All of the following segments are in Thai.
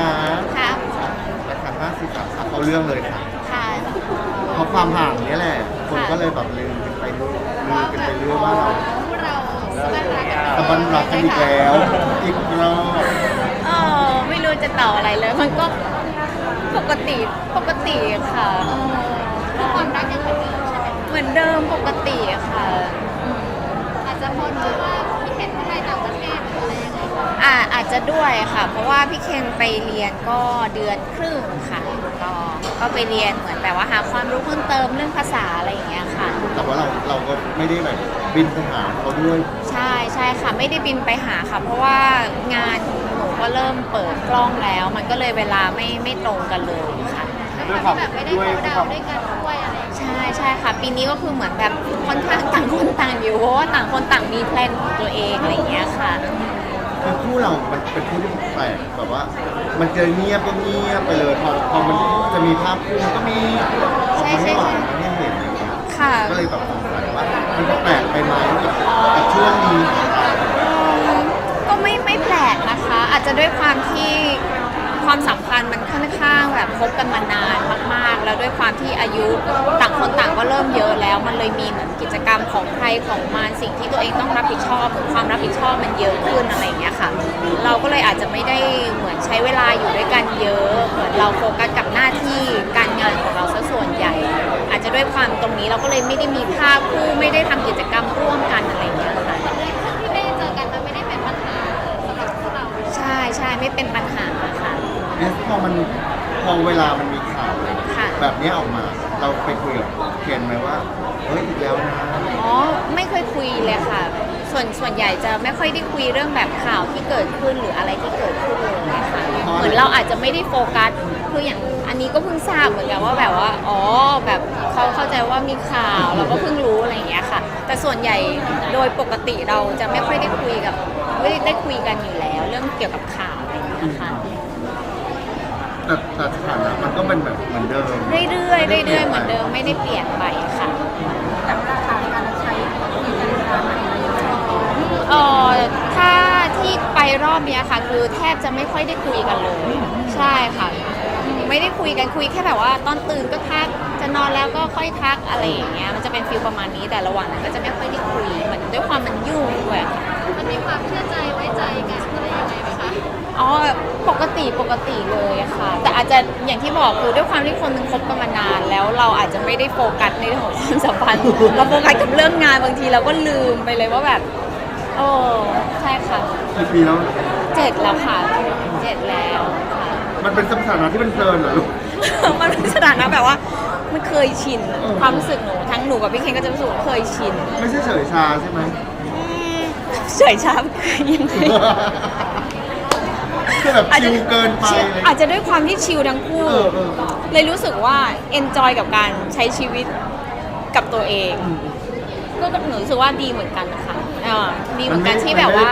นะครับราคาห้าสิบาทเขาเรื่องเลยค่ะค่ะเพราะความห่างเนี้ยแหละ คนก็เลยแบบลืมกันไปลืมกันไปเรื่อยว่าเราพวกเราสบันรักกันตะบันรักกันอีกแล้วอีกรอบเออไม่รู้จะต่อบอะไรเลย มันก็ปกติปกติค่ะเออความรักยังเหมือนเดิมใช่ไหมเหมือนเดิมปกติค่ะอืมอาจจะเพราะว่าพี่เห็นเขาไปต่างประเทศหรืออะไรยังไง อ่าอาจจะด้วยค่ะ เพราะว่าพี่เคนไปเรียนก็เดือนครึ่งค่ะก็ก็ไปเรียนเหมือนแบบว่าหาความรู้เพิ่มเติมเรื่องภาษาอะไรอย่างเงี้ยค่ะ แต่ว่าเราเราก็ไม่ได้แบบบินไปหาเขาด้วย ใช่ใช่ค่ะ ไม่ได้บินไปหาค่ะ เพราะว่างานหนูก็เริ่มเปิดกล้องแล้ว มันก็เลยเวลาไม่ไม่ตรงกันเลยค่ะ ด้วยความที่แบบไม่ได้เขาดาวน์ด้วยกันด้วยอะไรอย่างเงี้ยใช่ใช่ค่ะ ปีนี้ก็คือเหมือนแบบค่อนข้างต่างคนต่างอยู่เพราะว่าต่างคนต่างมีแพลนของตัวเองอะไรอย่างเงี้ยค่ะ คือคู่เรา มันเป็นคู่ที่แปลกแบบว่า มันเจะเงียบก็เงียบไปเลย พอพอมันจะมีภาพคู่มันก็มีใช่ใช่ไม่หวานไม่เห็นอะไรอย่างเงี้ยค่ะ ก็เลยแบบสงสัยว่า มันแปลกไปไหมกับกับช่วงนี้ก็ไม่ไม่แปลกนะคะ อาจจะด้วยความที่ความสัมพันธ์มันค่อนข้างแบบคบกันมานานมาก ๆ แล้วด้วยความที่อายุต่างคนต่างก็เริ่มเยอะแล้ว มันเลยมีเหมือนกิจกรรมของใครของมัน สิ่งที่ตัวเองต้องรับผิดชอบเหมือนความรับผิดชอบมันเยอะขึ้นอะไรอย่างเงี้ยค่ะ เราก็เลยอาจจะไม่ได้เหมือนใช้เวลาอยู่ด้วยกันเยอะ เหมือนเราโฟกัสกับหน้าที่การงานของเราซะส่วนใหญ่ อาจจะด้วยความตรงนี้เราก็เลยไม่ได้มีภาพคู่ไม่ได้ทำกิจกรรมร่วมกันอะไรอย่างเงี้ยค่ะที่ไม่ได้เจอกันมันไม่ได้เป็นปัญหาสำหรับพวกเราใช่ใช่ไม่เป็นปัญหาค่ะเอ๊ะพอมันพอเวลามันมีข่าวค่ะแบบนี้ออกมา เราไปคุยกับเคนไหมว่า เฮ้ยอีกแล้วนะอ๋อไม่เคยคุยเลยค่ะ ส่วนส่วนใหญ่จะไม่ค่อยได้คุยเรื่องแบบข่าวที่เกิดขึ้นหรืออะไรที่เกิดขึ้นเลยค่ะเหมือนเราอาจจะไม่ได้โฟกัสคืออย่างอันนี้ก็เพิ่งทราบเหมือนกันว่าแบบว่าอ๋อแบบเขาเข้าใจว่ามีข่าวเราก็เพิ่งรู้อะไรอย่างเงี้ยค่ะ แต่ส่วนใหญ่โดยปกติเราจะไม่ค่อยได้คุยกับไม่ได้คุยกันอยู่แล้ว เรื่องเกี่ยวกับข่าวอะไรอย่างเงี้ยค่ะ แต่แต่สถานะมันก็เป็นแบบเหมือนเดิมเรื่อยๆเรื่อยๆเหมือนเดิมไม่ได้เปลี่ยนไปค่ะแต่เวลาต่างกันใช้คุยกันเวลาไหนอะไรยังไงเออถ้าที่ไปรอบเนี้ยค่ะ คือแทบจะไม่ค่อยได้คุยกันเลย ใช่ค่ะ ไม่ได้คุยกันคุยแค่แบบว่า ตอนตื่นก็ทักจะนอนแล้วก็ค่อยทักอะไรอย่างเงี้ยมันจะเป็นฟิลประมาณนี้แต่ระหว่างนั้นก็จะไม่ค่อยได้คุยเหมือนด้วยความมันยุ่งด้วยค่ะ มันมีความเชื่อใจไว้ใจกันอะไรยังไงไหมคะ อ๋อปก ติปกติเลยอะค่ะ แต่อาจจะอย่างที่บอกคือด้วยความที่คนหนึงคบกันมานาน แล้วเราอาจจะไม่ได้โฟกัสในเรื่องของความสัมพันธ์ เราโฟกัสกับเรื่องงานบางทีเราก็ลืมไปเลยว่าแบบโอ้ใช่ค่ะกี่ปีแล้ว เจ็ดแล้วค่ะเจ็ดแล้วค่ะ มันเป็นสถานะที่มันเพลินเหรอลูก มันเป็นสถานะแบบว่ามันเคยชินความรู้สึกหนูทั้งหนูกับพี่เคนก็จะรู้สึกว่าเคยชินไม่ใช่เฉยชาใช่ไหม อืมเฉยชายังไง คือแบบชิลเกินไปชิลเลยอาจจะด้วยความที่ชิลทั้งคู่ เออเออ เลยรู้สึกว่าเอนจอยกับการใช้ชีวิตกับตัวเอง ก็หนูรู้สึกว่าดีเหมือนกันนะคะ อ่าดีเหมือนกันที่แบบว่า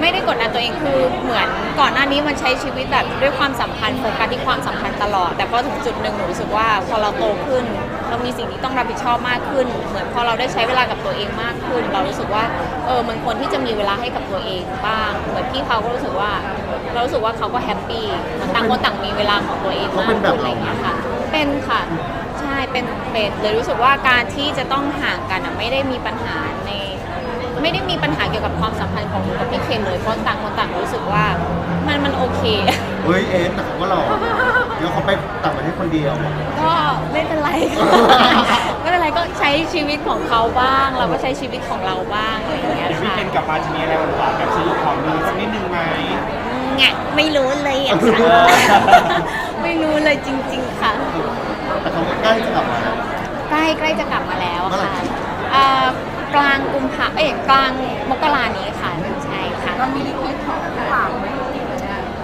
ไม่ได้กดดันตัวเองคือเหมือนก่อนหน้านี้มันใช้ชีวิตแบบด้วยความสัมพันธ์โฟกัสที่ความสัมพันธ์ตลอด แต่พอถึงจุดหนึ่งหนูรู้สึกว่าพอเราโตขึ้น เรามีสิ่งที่ต้องรับผิดชอบมากขึ้น เหมือนพอเราได้ใช้เวลากับตัวเองมากขึ้น เรารู้สึกว่าเออมันควรที่จะมีเวลาให้กับตัวเองบ้าง เหมือนพี่เขาก็รู้สึกว่า เรารู้สึกว่าเขาก็แฮปปี้เหมือนต่างคนต่างมีเวลาของตัวเองมากขึ้นอะไรอย่างเงี้ยค่ะ เป็นค่ะใช่เป็นเป็นเลยรู้สึกว่าการที่จะต้องห่างกันอะไม่ได้มีปัญหาใน ไม่ได้มีปัญหาเกี่ยวกับความสัมพันธ์ของหนูกับพี่เคนเลยเพราะต่างคนต่างรู้สึกว่ามันมันโอเค เฮ้ยเอสแต่เขาก็หล่อเดี๋ยวเขาไปต่างประเทศคนเดียว ก็ไม่เป็นไรค่ะไม่เป็นไรก็ใช้ชีวิตของเขาบ้าง เราก็ใช้ชีวิตของเราบ้างอะไรอย่างเงี้ยเดี๋ยวพี่ค่ะเคนกลับมาจะมีอะไรหวานๆแบบสรุปของมือสักนิดนึงไหม แงะไม่รู้เลยอะค่ะ เอ้ยกลางมกรานี้ค่ะใช่ค่ะ เรามีรีเควสของฝากไหม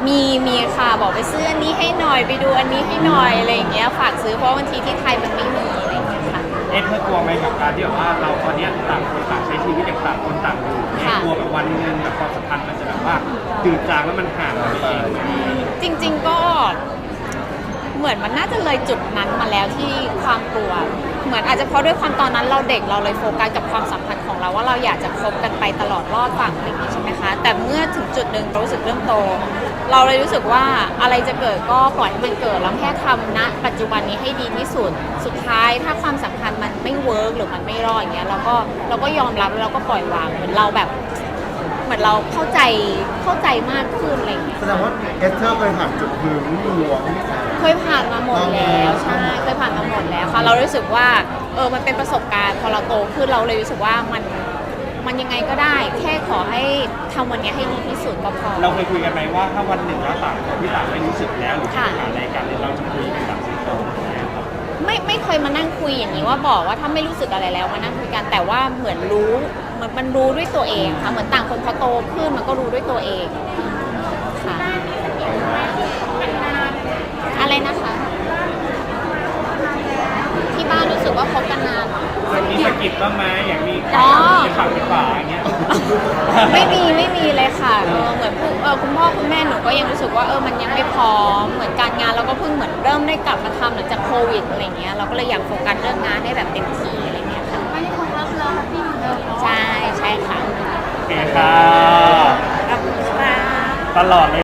มีมีค่ะบอกไปซื้ออันนี้ให้หน่อยไปดูอันนี้ให้หน่อยอะไรอย่างเงี้ยฝากซื้อเพราะบางทีที่ไทยมันไม่มีอะไรอย่างเงี้ยค่ะ เอ๊ะเธอกลัวไหมกับการที่แบบว่าเราตอนเนี้ยต่างคนต่างใช้ชีวิตอย่างต่างคนต่างอยู่เนี่ยค่ะ กลัวแบบวันหนึงแบบความสัมพันธ์มันจะแบบว่าจืดจางแล้วมันห่างกันไปเองไหมจริง ๆก็เหมือนมันน่าจะเลยจุดนั้นมาแล้วที่ความกลัว เหมือนอาจจะเพราะด้วยความตอนนั้นเราเด็กเราเลยโฟกัสกับความสัมพันธ์ ของเราว่าเราอยากจะคบกันไปตลอดรอดฝั่งอะไรอย่างนี้ใช่ไหมคะ แต่เมื่อถึงจุดหนึ่งเรารู้สึกเริ่มโต เราเลยรู้สึกว่าอะไรจะเกิดก็ปล่อยให้มันเกิดแล้วแค่ทำณปัจจุบันนี้ให้ดีที่สุด สุดท้ายถ้าความสัมพันธ์มันไม่เวิร์กหรือมันไม่รอดอย่างเงี้ยเราก็เราก็ยอมรับแล้วเราก็ปล่อยวางเหมือนเราแบบ เหมือนเราเข้าใจเข้าใจมากขึ้นอะไรอย่างเงี้ยแสดงว่าเอสเธอร์เคยผ่านจุดหึงหวง เคยผ่านมาหมดแล้วใช่เคยผ่านมาหมดแล้วค่ะเรารู้สึกว่าเออมันเป็นประสบการณ์พอเราโตขึ้นเราเลยรู้สึกว่ามันมันยังไงก็ได้ แค่ขอให้ทำวันนี้ให้ดีที่สุดก็พอ เราเคยคุยกันไหมว่าถ้าวันหนึ่งเราต่างคนที่ต่างไม่รู้สึกแล้วหรือมีค่ะปัญหาอะไรกันเนี่ยเราจะคุยกันแบบตรงๆอย่างเงี้ยครับไม่ไม่เคยมานั่งคุยอย่างนี้ว่าบอกว่าถ้าไม่รู้สึกอะไรแล้วมานั่งคุยกันแต่ว่าเหมือนรู้ มันมันรู้ด้วยตัวเองค่ะเหมือนต่างคนพอโตขึ้นมันก็รู้ด้วยตัวเองค่ะอะไรนะคะ ที่บ้านรู้สึกว่าคบกันนานจะมีสะกิดบ้างไหมอย่างมีอ๋อเป็นฝั่งเป็นฝาอย่างเงี้ยไม่มีไม่มีเลยค่ะเออเหมือนผู้เออคุณพ่อคุณแม่หนูก็ยังรู้สึกว่าเออมันยังไม่พร้อมเหมือนการงานเราก็เพิ่งเหมือนเริ่มได้กลับมาทำหลังจากโควิดอะไรเงี้ยเราก็เลยอยากโฟกัสเรื่องงานให้แบบเต็มที่อะไรเงี้ยค่ะไม่ได้คงเลิฟเลิฟที่ เหมือนเดิมเนาะใช่ใช่ค่ะ โอเคค่ะ ขอบคุณค่ะ ตลอดเลย